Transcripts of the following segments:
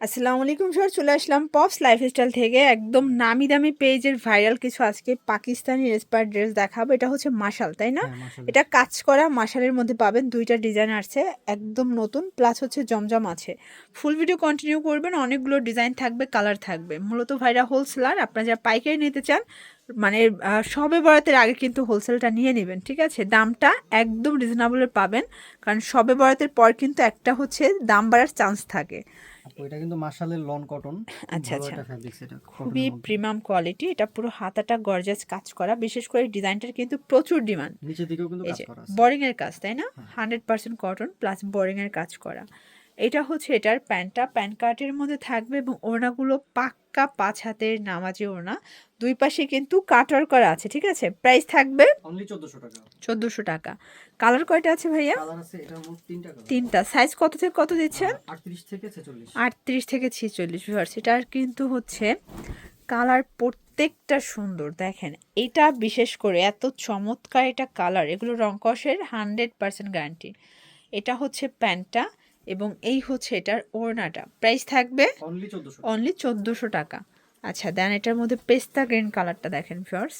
আসসালামু আলাইকুম স্যার চলে আসলাম পপস লাইফস্টাইল থেকে একদম নামি দামি পেজের ভাইরাল কিছু আজকে পাকিস্তানি রেসপার ড্রেস দেখাবো। এটা হচ্ছে মাশাল তাই না? হ্যাঁ, এটা কাজ করা মাশালের মধ্যে পাবেন দুইটা ডিজাইন আসছে একদম নতুন প্লাস হচ্ছে জমজম আছে। ফুল ভিডিও কন্টিনিউ করবেন অনেকগুলো ডিজাইন থাকবে কালার থাকবে। মূলত ভাইরা হোলসেলার আপনারা যারা পাইকারি নিতে চান মানে সবে বরাতের আগে কিন্তু হোলসেলটা নিয়ে নেবেন ঠিক আছে? দামটা একদম রিজনেবলে পাবেন কারণ সবে বরাতের পর কিন্তু একটা হচ্ছে দাম বাড়ার চান্স থাকে। এটা কিন্তু মাশালের লন কটন। আচ্ছা, আচ্ছা। খুবই প্রিমিয়াম কোয়ালিটি এটা পুরো হাতাটা গর্জাস কাজ করা। বিশেষ করে ডিজাইনটার কিন্তু প্রচুর ডিমান্ড নিচের দিকেও কিন্তু কাজ করা বোরিং এর কাজ তাই না? হ্যাঁ। Hundred percent cotton plus boring এর কাজ করা। এটা হচ্ছে এটার প্যান্টটা। প্যান্ট কার্টের মধ্যে থাকবে এবং ওড়নাগুলো পাক্কা পাঁচ হাতের নামাজি ওড়না। দুই পাশে কিন্তু কাটার করা আছে ঠিক আছে? প্রাইস থাকবে অনলি 1400 টাকা। চোদ্দোশো টাকা। কালার কয়টা আছে ভাইয়া? তিনটা সাইজ কত থেকে কত দিচ্ছেন? 38 থেকে 46 আটত্রিশ থেকে ছেচল্লিশ ভিউয়ার্স এটার কিন্তু হচ্ছে কালার প্রত্যেকটা সুন্দর। দেখেন এটা বিশেষ করে এত চমৎকার এটা কালার এগুলো রংকসের হান্ড্রেড পার্সেন্ট গ্যারান্টি এটা হচ্ছে প্যান্টটা। এবং এই হচ্ছে এটার ওড়নাটা। প্রাইস থাকবে অনলি 1400 অনলি চোদ্দোশো টাকা। আচ্ছা দেন এটার মধ্যে পেস্তা গ্রিন কালারটা দেখেন ভিউয়ার্স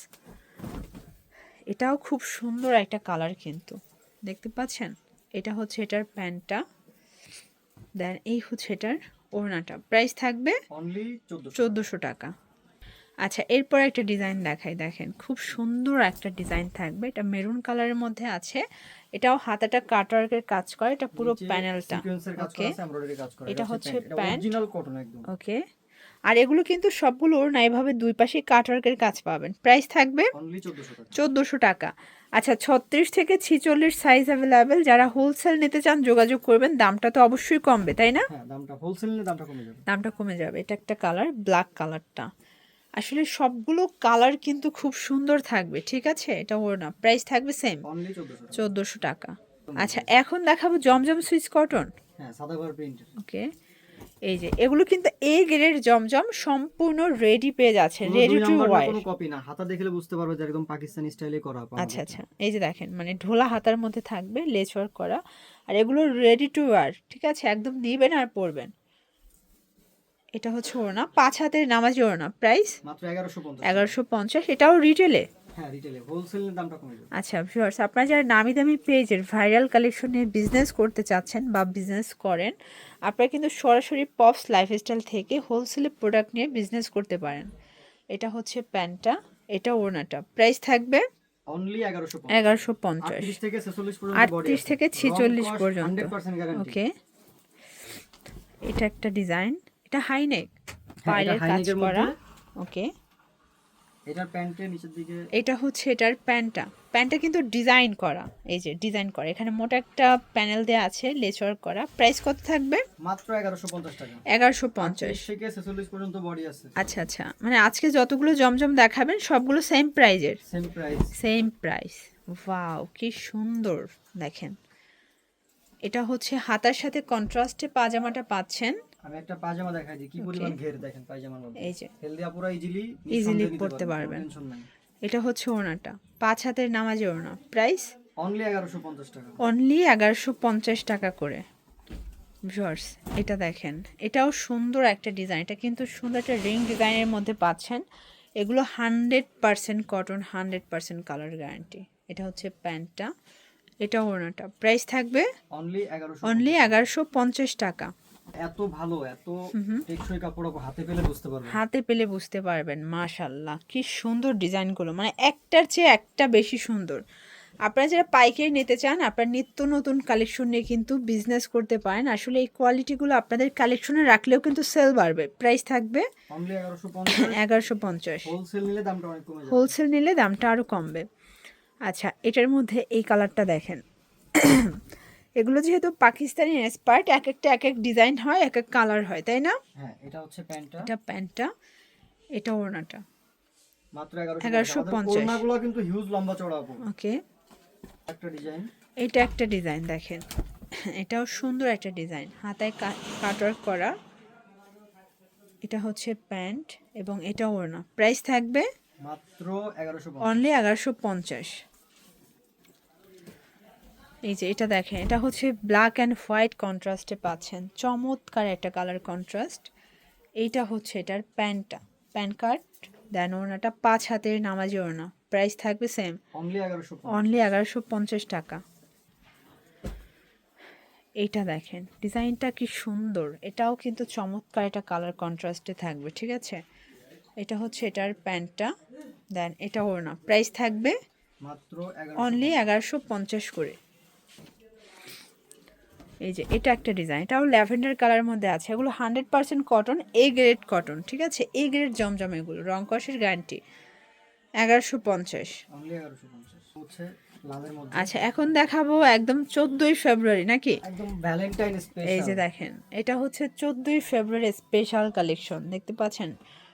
এটাও খুব সুন্দর একটা কালার কিন্তু। দেখতে পাচ্ছেন? এটা হচ্ছে এটার প্যান্টটা। দেন এই হচ্ছে এটার ওড়নাটা। প্রাইস থাকবে অনলি 1400 চোদ্দোশো টাকা। আচ্ছা এরপর একটা ডিজাইন দেখাই দেখেন। খুব সুন্দর একটা ডিজাইন থাকবে। এটা মেরুন কালারের মধ্যে আছে। এটাও হাতাটা কাটওয়ার্কের কাজ করে। এটা পুরো প্যানেলটা ওকে এটা হচ্ছে প্যান্ট। অরিজিনাল কটন একদম। ওকে আর এগুলো কিন্তু সবগুলো ওড়না এভাবে দুই পাশে কাটওয়ার্কের কাজ পাবেন। প্রাইস থাকবে অনলি 1400 টাকা। চোদ্দোশো টাকা। আচ্ছা ছত্রিশ থেকে ছিচল্লিশ সাইজ অ্যাভেলেবেল যারা হোলসেল নিতে চান যোগাযোগ করবেন। দামটা তো অবশ্যই কমবে তাই না? হ্যাঁ দামটা হোলসেল নিলে দামটা কমে যাবে। দামটা কমে যাবে। এটা একটা কালার ব্ল্যাক কালারটা আসলে সবগুলো কালার কিন্তু খুব সুন্দর থাকবে ঠিক আছে? এটা ওর না প্রাইস থাকবে সেম অনলি 1400 টাকা। চোদ্দোশো টাকা। আচ্ছা এখন দেখাবো জমজম সুইচ কটন। হ্যাঁ ওকে। এই যে এগুলো কিন্তু এ গ্রেডের জমজম সম্পূর্ণ রেডি পেজ আছে রেডি টু ওয়ার কোনো কপি না। হাতা দেখলে বুঝতে পারবে যে একদম পাকিস্তানি স্টাইলে করা আচ্ছা আচ্ছা। এই যে দেখেন মানে ঢোলা হাতার মধ্যে থাকবে লেচ ওয়ার্ক করা। আর এগুলো রেডি টু ওয়ার ঠিক আছে? একদম নিবেন আর পরবেন। এটা হচ্ছে ওড়না। পাঁচ হাতের নামাজি ওড়না। প্রাইস মাত্র 1150 এগারোশো পঞ্চাশ। এটাও রিটেলে হ্যাঁ রিটেলে হোলসেল দামটা কমে যাবে। আচ্ছা ভিউয়ার্স আপনারা যারা নামি দামি পেজের ভাইরাল কালেকশন নিয়ে বিজনেস করতে চাচ্ছেন বা বিজনেস করেন আপনারা কিন্তু সরাসরি পপস লাইফস্টাইল থেকে হোলসেলে প্রোডাক্ট নিয়ে বিজনেস করতে পারেন। এটা হচ্ছে প্যান্টটা এটা ওড়নাটা। প্রাইস থাকবে অনলি 1150 এগারোশো পঞ্চাশ। 38 থেকে 46 পর্যন্ত 38 থেকে 46 পর্যন্ত। ওকে এটা একটা ডিজাইন এটা হাইনেক হ্যাঁ, পাইলের কাজ করা। ওকে। এটার প্যান্টের নিচের দিকে এটা হচ্ছে এটার প্যান্টটা। প্যান্টটা কিন্তু ডিজাইন করা। এই যে ডিজাইন করা। এখানে মোটা একটা প্যানেল দেওয়া আছে লেচওয়ার করা। প্রাইস কত থাকবে? মাত্র 1150 টাকা। এগারোশো পঞ্চাশ। থেকে 46 পর্যন্ত বডি আছে। আচ্ছা আচ্ছা। মানে আজকে যতগুলো জমজম দেখাবেন সবগুলো সেম প্রাইজের same price same price wow কি সুন্দর। দেখেন। এটা হচ্ছে হাতার সাথে কন্ট্রাস্টে পাজামাটা পাচ্ছেন। আমি একটা পাজামা দেখাই দিই কি পরিমাণ ঘের দেখেন পাজামার মধ্যে। এই যে। হেলদি আপুরা ইজিলি Easily পরতে পারবেন। এটা হচ্ছে ওড়নাটা পাঁচ হাতের নামাজে ওড়না। প্রাইস অনলি 1150 টাকা। অনলি এগারোশো পঞ্চাশ টাকা করে। ভিউয়ার্স এটা দেখেন এটাও সুন্দর একটা ডিজাইন এটা কিন্তু সুন্দর একটা রিং ডিজাইনের মধ্যে পাচ্ছেন। এগুলো hundred percent cotton hundred percent colour guarantee এটা হচ্ছে প্যান্টটা। এটা ওড়নাটা প্রাইস থাকবে অনলি 1100 অনলি এগারোশো পঞ্চাশ টাকা। এত ভালো এত টেকসই কাপড় হাতে পেলে বুঝতে পারবেন। হাতে পেলে বুঝতে পারবেন মাশাল্লাহ কি সুন্দর ডিজাইনগুলো। মানে একটার চেয়ে একটা বেশি সুন্দর। আপনারা যারা পাইকারি নিতে চান আপনার নিত্য নতুন কালেকশন নিয়ে কিন্তু বিজনেস করতে পারেন। আসলে এই কোয়ালিটিগুলো আপনাদের কালেকশনে রাখলেও কিন্তু সেল বাড়বে। প্রাইস থাকবে অনলি 1150 এগারোশো পঞ্চাশ। হোলসেল নিলে দামটা অনেক কমে যাবে। হোলসেল নিলে দামটা আরও কমবে। আচ্ছা এটার মধ্যে এই কালারটা দেখেন। এগুলো যেহেতু পাকিস্তানি এক্সপার্ট এক একটা এক এক ডিজাইন হয় এক এক কালার হয় তাই না? হ্যাঁ এটা হচ্ছে প্যান্টটা। এটা প্যান্টটা এটা ওড়নাটা। মাত্র 1150 1150 ওড়নাগুলো কিন্তু হিউজ লম্বা চড়া ওকে। একটা ডিজাইন এটা একটা ডিজাইন দেখেন। এটাও সুন্দর একটা ডিজাইন হাতায় কাটওয়ার্ক করা। এটা হচ্ছে প্যান্ট এবং এটা ওড়না। প্রাইস থাকবে মাত্র 1150 অনলি এগারোশো পঞ্চাশ। এই যে এটা দেখেন এটা হচ্ছে ব্ল্যাক অ্যান্ড হোয়াইট কন্ট্রাস্টে পাচ্ছেন। চমৎকার একটা কালার কন্ট্রাস্ট এইটা হচ্ছে এটার প্যান্টটা। প্যান কার্ড দেন ওনাটা পাঁচ হাতের নামাজি ওড়না। প্রাইস থাকবে সেম অনলি এগারোশো পঞ্চাশ। টাকা। এইটা দেখেন ডিজাইনটা কি সুন্দর। এটাও কিন্তু চমৎকার একটা কালার কন্ট্রাস্টে থাকবে ঠিক আছে? এটা হচ্ছে এটার প্যান্টটা। দেন এটা ওড়না। প্রাইস থাকবে মাত্র অনলি এগারোশো পঞ্চাশ করে। এই যে এটা একটা ডিজাইন এটাও ল্যাভেন্ডার কালার মধ্যে আছে। এগুলো hundred percent cotton A grade cotton ঠিক আছে? এ গ্রেড জমজম এগুলো রং কষের গ্যারান্টি এগারোশো পঞ্চাশ। আচ্ছা এখন দেখাবো একদম চোদ্দোই ফেব্রুয়ারি নাকি? এই যে দেখেন এটা হচ্ছে চোদ্দোই ফেব্রুয়ারি স্পেশাল কালেকশন দেখতে পাচ্ছেন?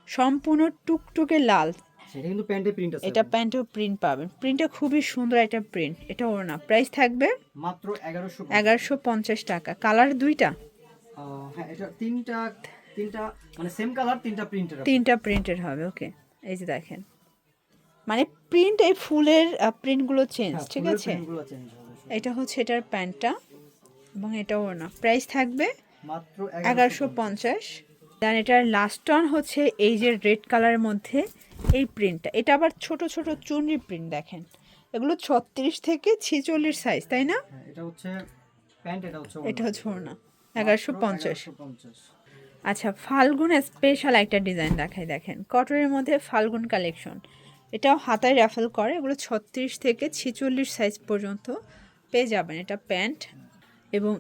সম্পূর্ণ টুকটুকে লাল। সেটা কিন্তু প্যান্টে প্রিন্ট আছে। এটা প্যান্টেও প্রিন্ট পাবেন। প্রিন্টটা খুবই সুন্দর একটা প্রিন্ট এটা না। প্রাইস থাকবে মাত্র এগারোশো এগারোশো পঞ্চাশ টাকা। কালার দুইটা? হ্যাঁ এটা তিনটা তিনটা মানে সেম কালার তিনটা প্রিন্টের তিনটা প্রিন্টের হবে ওকে এই যে দেখেন। মানে প্রিন্ট এই ফুলের প্রিন্টগুলো চেঞ্জ হ্যাঁ, ঠিক আছে? এটা হচ্ছে এটার প্যান্টটা এবং এটা না। প্রাইস থাকবে মাত্র এগারোশো পঞ্চাশ। দেন এটার লাস্ট অন হচ্ছে এই যে রেড কালারের মধ্যে এই প্রিন্টটা এটা আবার ছোট ছোট চুনরি প্রিন্ট দেখেন। এগুলো ছত্রিশ থেকে ছিচল্লিশ সাইজ তাই না? হ্যাঁ, এটা হচ্ছে প্যান্ট এটা হচ্ছে এটা হচ্ছে ওড়না। এগারোশো পঞ্চাশ। আচ্ছা ফাল্গুন স্পেশাল একটা ডিজাইন দেখায় দেখেন। কটনের মধ্যে ফাল্গুন কালেকশন এটাও হাতায় র্যাফেল করে। এগুলো ছত্রিশ থেকে ছিচল্লিশ সাইজ পর্যন্ত পেয়ে যাবেন। এটা প্যান্ট এবং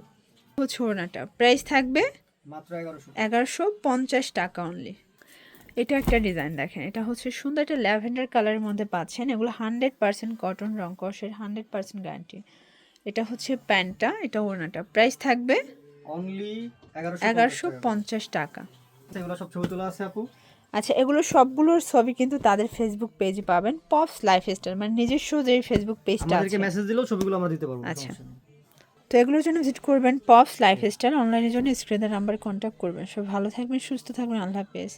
হচ্ছে ওড়নাটা। প্রাইস থাকবে এগারোশো। পঞ্চাশ টাকা অনলি এটা একটা ডিজাইন দেখেন। এটা হচ্ছে সুন্দর একটা ল্যাভেন্ডার কালারের মধ্যে পাচ্ছেন। এগুলো হান্ড্রেড পার্সেন্ট কটন রং কষের হান্ড্রেড পার্সেন্ট গ্যারান্টি এটা হচ্ছে প্যান্টটা এটা ওড়নাটা। প্রাইস থাকবে অনলি এগারোশো এগারোশো পঞ্চাশ টাকা। এগুলো সব ছবি তোলা আছে আপু? আচ্ছা এগুলো সবগুলোর ছবি কিন্তু তাদের ফেসবুক পেজে পাবেন। পপস লাইফস্টাইল মানে নিজস্ব যে ফেসবুক পেজটা আছে। মেসেজ দিলেও ছবিগুলো আমরা দিতে পারব আচ্ছা। তো এগুলোর জন্য ভিজিট করবেন পপস লাইফস্টাইল অনলাইনের জন্য স্ক্রিনের নাম্বার কন্ট্যাক্ট করবেন। সব ভালো থাকবেন, সুস্থ থাকবেন, আল্লাহ হাফেজ।